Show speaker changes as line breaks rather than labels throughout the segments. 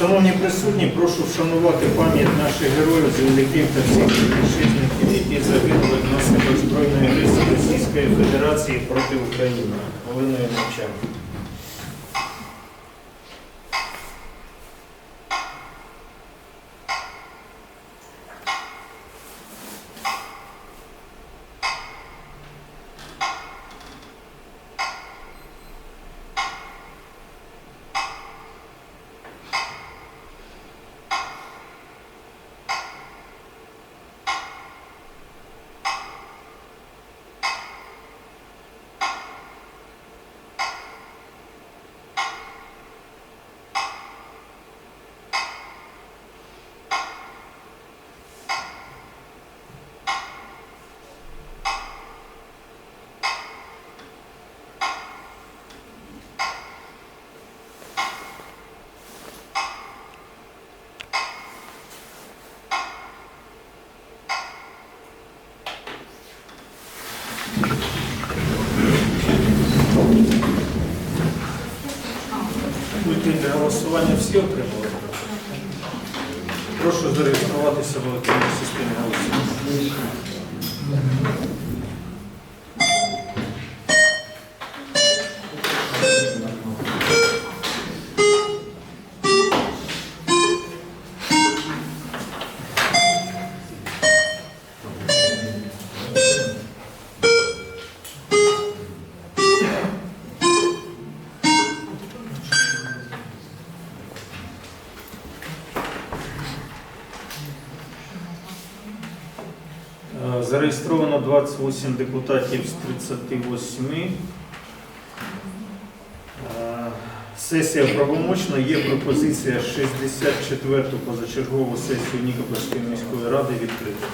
Шановні присутні, прошу вшанувати пам'ять наших героїв, земляків та всіх вітчизників, які загинули внаслідок збройної агресії Російської Федерації проти України. Хвилиною мовчання. Пульти для голосування всі отримали? Прошу зареєструватися в електронній системі голосування. Зареєстровано 28 депутатів з 38. Е, Сесія правомочна. Є пропозиція 64-ту позачергову сесію Нікопольської міської ради відкрити.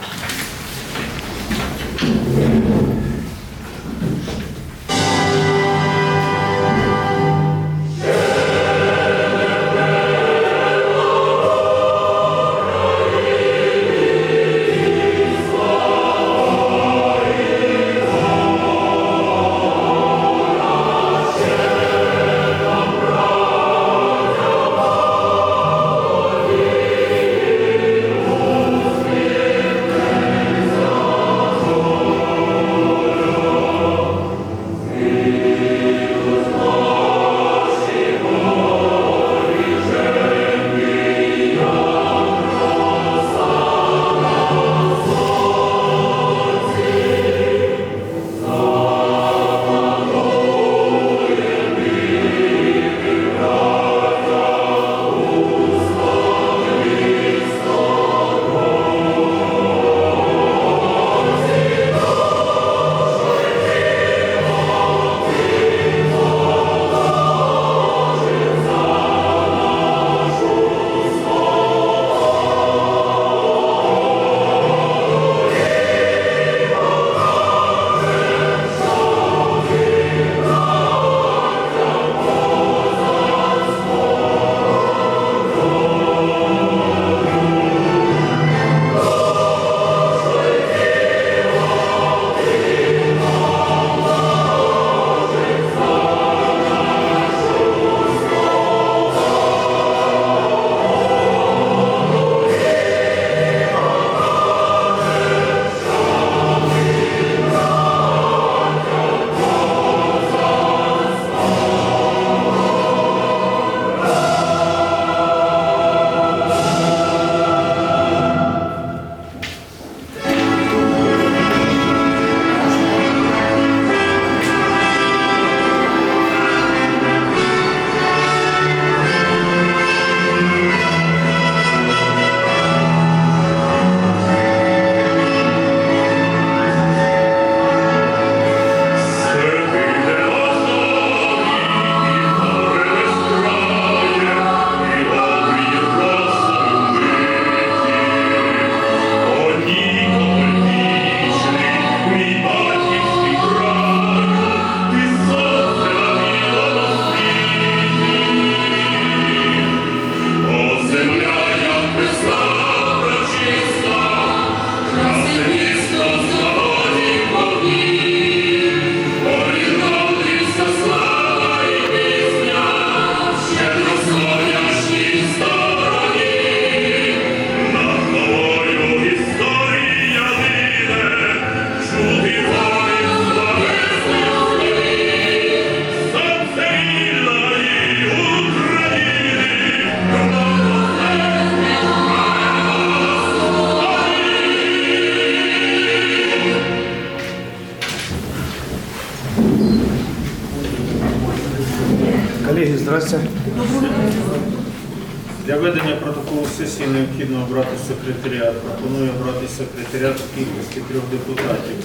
Ведення протоколу сесії необхідно обрати секретаріат. Пропоную обрати секретаріат у кількості трьох депутатів.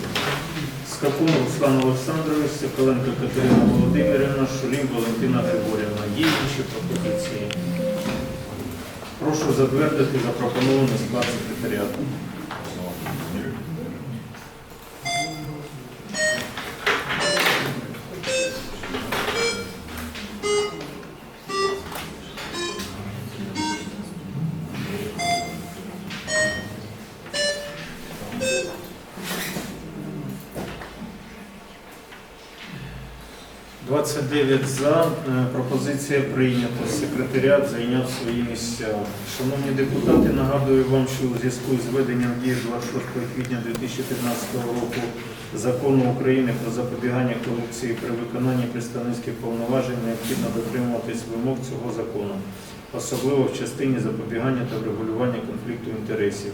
Скакун Руслан Олександрович, Соколенко Катерина Володимирівна, Шулім Валентина Григорівна. Є інші пропозиції? Прошу затвердити запропонований склад секретаріату. Двадцять дев'ять за. Е, Пропозиція прийнята. Секретаріат зайняв свої місця. Шановні депутати, нагадую вам, що у зв'язку з введенням дії 26 квітня 2013 року закону України про запобігання корупції при виконанні представницьких повноважень необхідно дотримуватись вимог цього закону, особливо в частині запобігання та врегулювання конфлікту інтересів.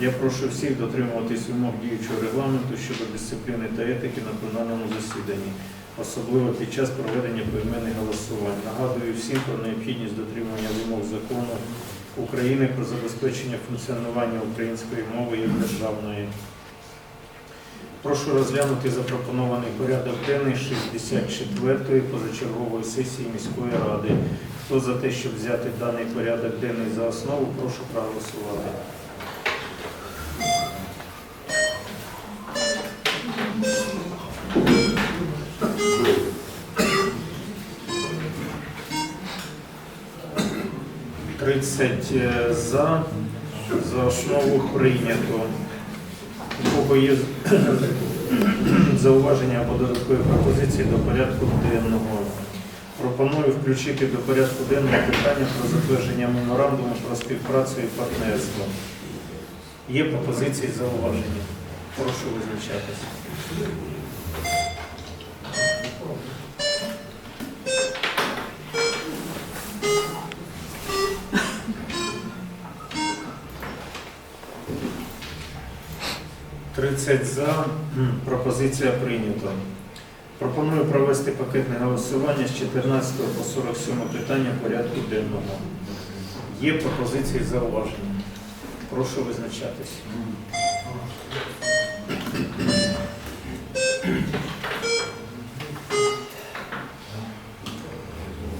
Я прошу всіх дотримуватись вимог діючого регламенту щодо дисципліни та етики на пленарному засіданні, особливо під час проведення поіменних голосувань. Нагадую всім про необхідність дотримання вимог закону України про забезпечення функціонування української мови як державної. Прошу розглянути запропонований порядок денний 64-ї позачергової сесії міської ради. Хто за те, щоб взяти даний порядок денний за основу, прошу проголосувати. Тридцять е, за. За основу прийнято. У кого є зауваження або додаткові пропозиції до порядку денного. Пропоную включити до порядку денного питання про затвердження меморандуму про співпрацю і партнерство. Є пропозиції зауваження. Прошу визначатися. Тридцять за. М, Пропозиція прийнята. Пропоную провести пакетне голосування з 14 по 47 питання порядку денного. Є пропозиції зауваження. Прошу визначатись.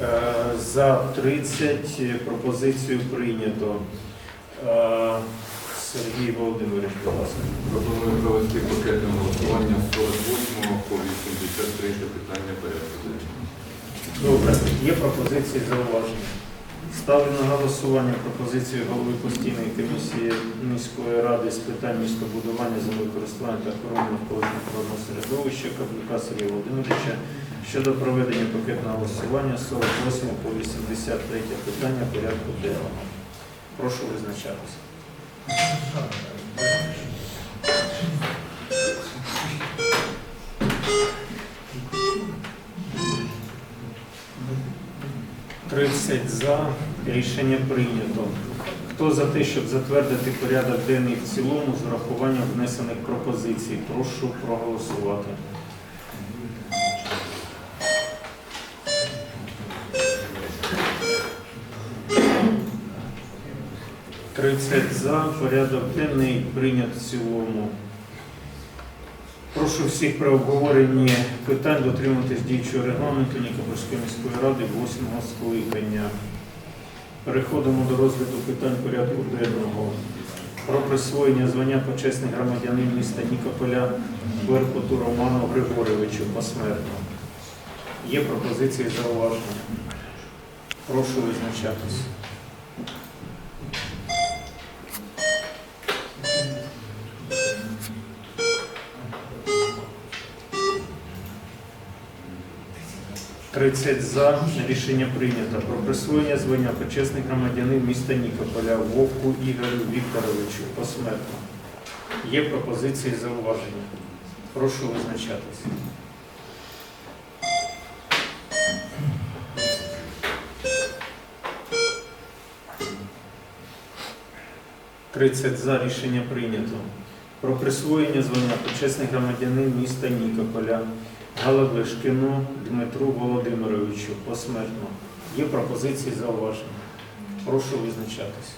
Е, За 30 пропозицію прийнято. Сергій Володимирович, будь ласка.
Пропоную провести пакетне голосування з 48 по 83 питання порядку.
Добре, є пропозиції зауваження. Ставлю на голосування пропозицію голови постійної комісії міської ради з питань містобудування, землекористування та охорони навколишнього природного середовища Каплюка Сергія Володимировича щодо проведення пакетного голосування 48 по 83 питання порядку денного. Прошу визначатися. Тридцять за. Рішення прийнято. Хто за те, щоб затвердити порядок денний в цілому з врахуванням внесених пропозицій? Прошу проголосувати. Тридцять за. Порядок денний прийнят в цілому. Прошу всіх при обговоренні питань дотримуватись діючого регламенту Нікопольської міської ради 8 скликання. Переходимо до розгляду питань порядку денного. Про присвоєння звання почесний громадянин міста Нікополя Беркуту Роману Григоровичу посмертно. Є пропозиції зауваження. Прошу визначатись. Тридцять за. Рішення прийнято. Про присвоєння звання почесний громадянин міста Нікополя Вовку Ігорю Вікторовичу посмертно. Є пропозиції зауваження. Прошу визначатись. Тридцять за. Рішення прийнято. Про присвоєння звання почесний громадянин міста Нікополя Галавишкину Дмитру Володимировичу посмертно. Є пропозиції зауваження. Прошу визначатись.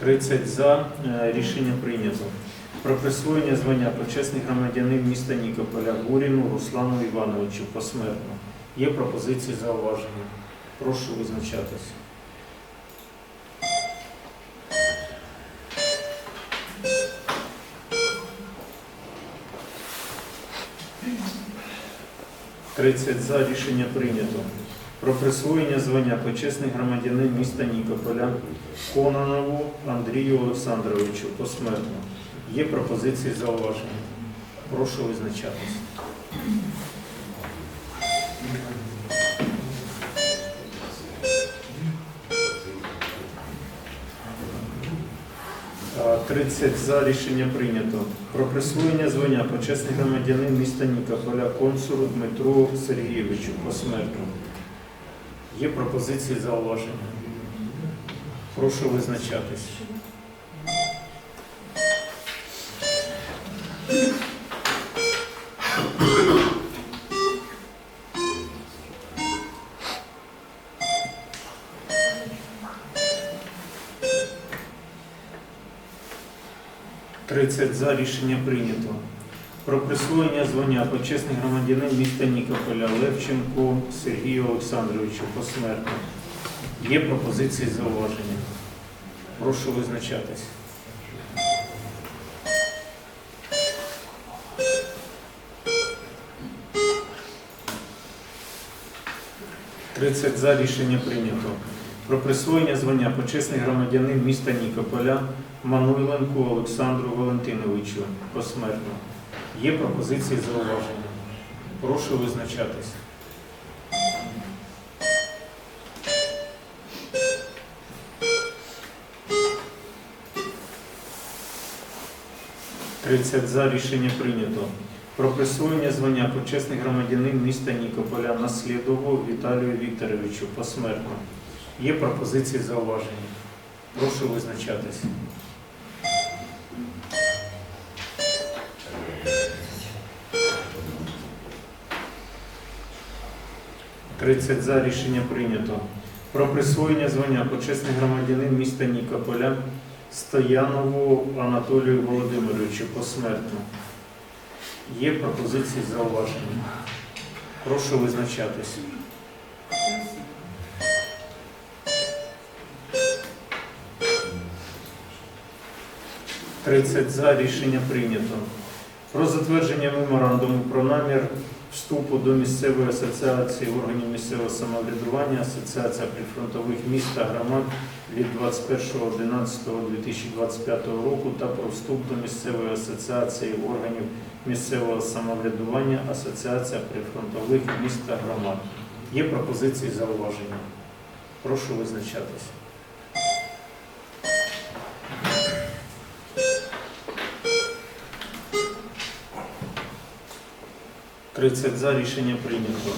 Тридцять за. Е, Рішення прийнято. Про присвоєння звання почесний громадянин міста Нікополя Гуріну Руслану Івановичу посмертно. Є пропозиції зауваження. Прошу визначатись. Тридцять за рішення прийнято. Про присвоєння звання почесний громадянин міста Нікополя Кононову Андрію Олександровичу посмертно. Є пропозиції зауваження. Прошу визначатись. 30 за рішення прийнято. Про присвоєння звання почесний громадянин міста Нікополя консулу Дмитру Сергійовичу посмертно. Є пропозиції зауваження. Прошу визначатись. Тридцять за рішення прийнято. Про присвоєння звання почесний громадянин міста Нікополя Левченку Сергію Олександровичу посмертно. Є пропозиції зауваження. Прошу визначатись. Тридцять за рішення прийнято. Про присвоєння звання почесний громадянин міста Нікополя Мануйленку Олександру Валентиновичу посмертно. Є пропозиції зауваження. Прошу визначатись. Тридцять за рішення прийнято. Про присвоєння звання почесний громадянин міста Нікополя Наслідову Віталію Вікторовичу посмертно. Є пропозиції зауваження. Прошу визначатись. Тридцять за рішення прийнято. Про присвоєння звання почесний громадянин міста Нікополя Стоянову Анатолію Володимировичу посмертно. Є пропозиції зауваження. Прошу визначатись. 30 за. Рішення прийнято. Про затвердження меморандуму про намір вступу до місцевої асоціації органів місцевого самоврядування, Асоціація прифронтових міст та громад від 21.11.2025 року та про вступ до місцевої асоціації органів місцевого самоврядування, Асоціація прифронтових міст та громад. Є пропозиції зауваження. Прошу визначатися. 30 за рішення прийнято.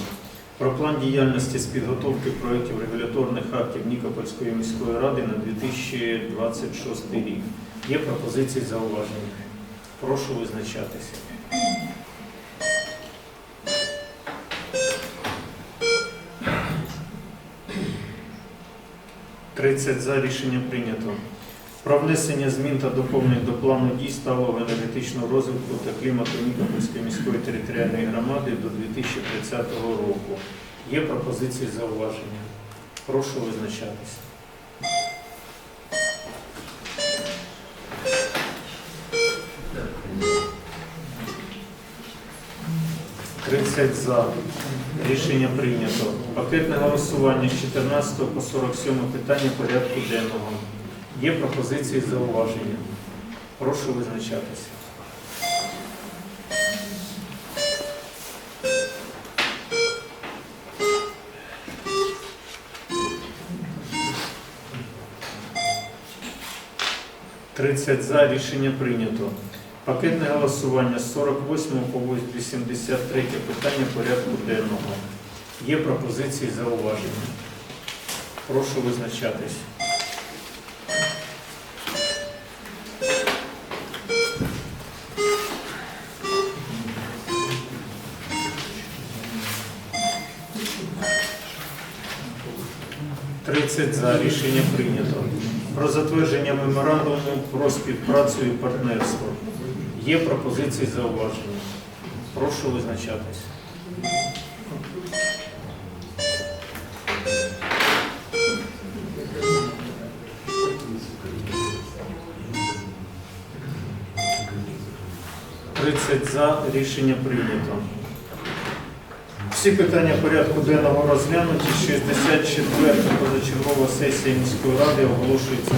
Про план діяльності з підготовки проєктів регуляторних актів Нікопольської міської ради на 2026 рік. Є пропозиції зауваження. Прошу визначатися. Тридцять за рішення прийнято. Про внесення змін та доповнень до плану дій сталого енергетичного розвитку та клімату Нікопольської міської територіальної громади до 2030 року. Є пропозиції зауваження. Прошу визначатися. Тридцять за. Рішення прийнято. Пакетне голосування з 14 по 47 питання порядку денного. Є пропозиції зауваження. Прошу визначатися. Тридцять за рішення прийнято. Пакетне голосування з 48 по 83 питання порядку денного. Є пропозиції зауваження. Прошу визначатись. 30 за рішення прийнято. Про затвердження меморандуму про співпрацю і партнерство. Є пропозиції зауваження. Прошу визначатись. Тридцять за рішення прийнято. Всі питання порядку денного розглянуті. 64-та позачергова сесія міської ради оголошується.